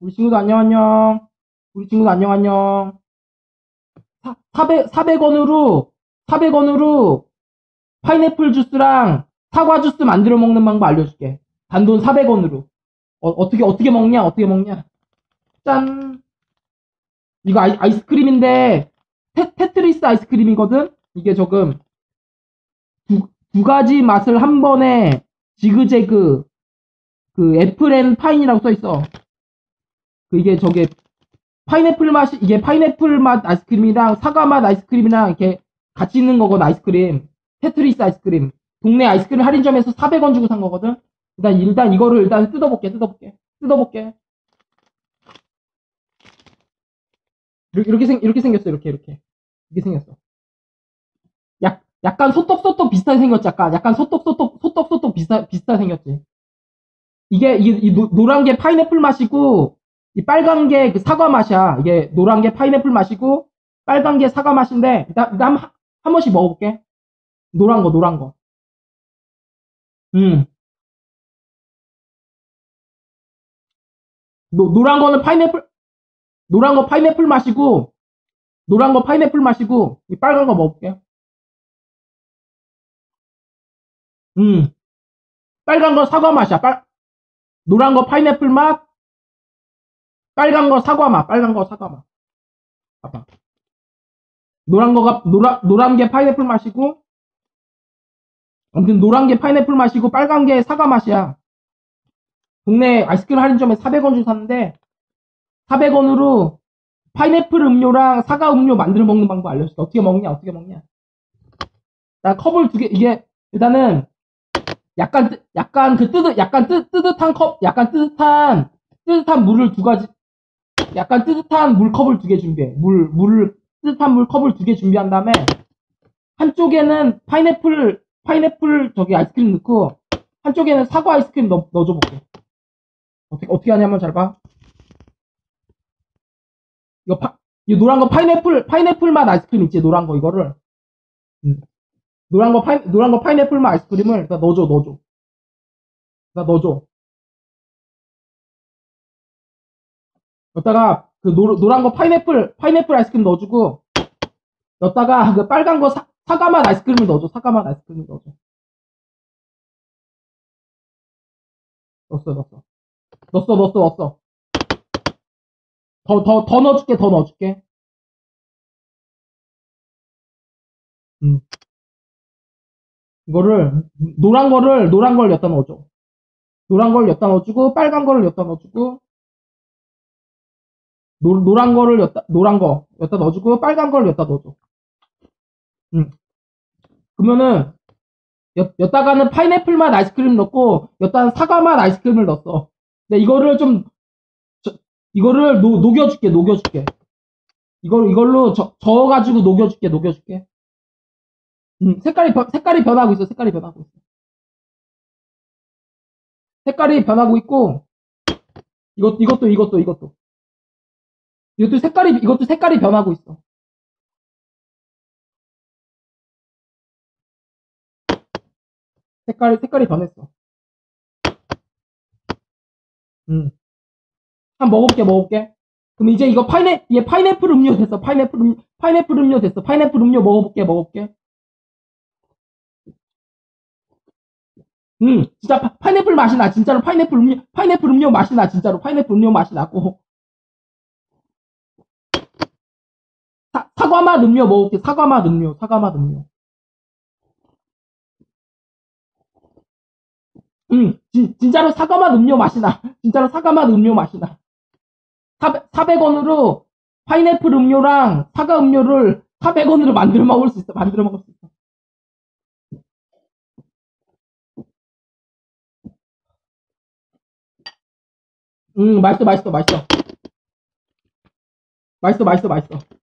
우리 친구들 안녕 안녕. 우리 친구들 안녕 안녕. 400 400원으로 400원으로 파인애플 주스랑 사과 주스 만들어 먹는 방법 알려줄게. 단돈 400원으로. 어, 떻게 어떻게 먹냐? 어떻게 먹냐? 짠. 이거 아이, 아이스크림인데 테, 테트리스 아이스크림이거든. 이게 조금 두, 두 가지 맛을 한 번에 지그재그 그 애플 앤 파인이라고 써 있어. 그 이게 저게 파인애플 맛이 이게 파인애플 맛 아이스크림이랑 사과 맛 아이스크림이랑 이렇게 같이 있는 거거든 아이스크림. 테트리스 아이스크림. 동네 아이스크림 할인점에서 400원 주고 산 거거든. 일단 일단 이거를 일단 뜯어볼게 뜯어볼게 뜯어볼게. 이렇게 생, 이렇게 생겼어 이렇게 이렇게 이렇게 생겼어. 약 약간 소떡소떡 비슷하게 생겼지 약간 약간 소떡소떡 소떡소떡 비슷하 비슷하게 생겼지. 이게 이, 이 노, 노란 게 파인애플 맛이고 이 빨간 게 그 사과 맛이야. 이게 노란 게 파인애플 맛이고 빨간 게 사과 맛인데 일단, 일단 한, 한 번씩 먹어볼게. 노란 거 노란 거. 음. 노, 노란 거는 파인애플 노란 거 파인애플 맛이고 노란 거 파인애플 맛이고 이 빨간 거 먹을게. 음. 빨간 거 사과 맛이야. 빨 노란 거 파인애플 맛, 빨간 거 사과 맛, 빨간 거 사과 맛. 봐봐. 노란 거가 노란 노란 게 파인애플 맛이고 아무튼 노란 게 파인애플 맛이고 빨간 게 사과 맛이야. 동네 아이스크림 할인점에 400원 주고 샀는데 400원으로 파인애플 음료랑 사과 음료 만들어 먹는 방법 알려줬어. 어떻게 먹냐? 어떻게 먹냐? 나 컵을 두 개, 이게, 일단은, 약간, 뜨- 약간 그 뜨뜻, 약간 뜨, 뜨뜻한 컵, 약간 뜨뜻한, 뜨뜻한 물을 두 가지, 약간 뜨뜻한 물컵을 두 개 준비해. 물, 물을, 뜨뜻한 물컵을 두 개 준비한 다음에, 한쪽에는 파인애플, 파인애플 저기 아이스크림 넣고, 한쪽에는 사과 아이스크림 넣, 넣어줘 볼게. 어떻게, 어떻게 하냐면 잘 봐. 이거 파, 이 노란 거 파인애플, 파인애플 맛 아이스크림 있지, 노란 거, 이거를. 음. 노란 거 파인, 노란 거 파인애플 맛 아이스크림을 넣어줘, 넣어줘. 나 넣어줘. 여기다가 그 노, 노란 거 파인애플, 파인애플 아이스크림 넣어주고, 여기다가 그 빨간 거 사, 사과 맛 아이스크림을 넣어줘, 사과 맛 아이스크림을 넣어줘. 넣었어, 넣었어. 넣었어, 넣었어, 넣었어. 더, 더, 더 넣어줄게, 더 넣어줄게. 음. 이거를, 노란 거를, 노란 걸 여기다 넣어줘. 노란 걸 여기다 넣어주고, 빨간 거를 여기다 넣어주고, 노, 노란 거를 여기다, 노란 거 여기다 넣어주고, 빨간 거를 여기다 넣어줘. 음. 그러면은, 여, 여기다가는 파인애플 맛 아이스크림 넣고, 여기다는 사과 맛 아이스크림을 넣었어. 근데 이거를 좀, 저- 이거를 녹, 녹여줄게, 녹여줄게. 이걸, 이걸로 저, 저어가지고 녹여줄게, 녹여줄게. 음, 색깔이, 변- 색깔이 변하고 있어, 색깔이 변하고 있어. 색깔이 변하고 있고, 이것, 이것도, 이것도, 이것도. 이것도 색깔이, 이것도 색깔이 변하고 있어. 색깔이, 색깔이 변했어. 음. 한번 먹어볼게, 먹어볼게. 그럼 이제 이거 파인애, 얘 파인애플 음료 됐어. 파인애플 음료, 파인애플 음료 됐어. 파인애플 음료 먹어볼게, 먹어볼게. 음, 진짜 파, 파인애플 맛이 나. 진짜로 파인애플 음료, 파인애플 음료 맛이 나. 진짜로 파인애플 음료 맛이 나고. 사, 사과 맛 음료 먹을게. 사과 맛 음료, 사과 맛 음료. 음, 진, 진짜로 사과 맛 음료 맛이 나. 진짜로 사과 맛 음료 맛이 나. 400, 400 원으로 파인애플 음료랑 사과 음료를 400원으로 만들어 먹을 수 있어. 만들어 먹을 수 있어. 음, 맛있어, 맛있어, 맛있어. 맛있어, 맛있어, 맛있어.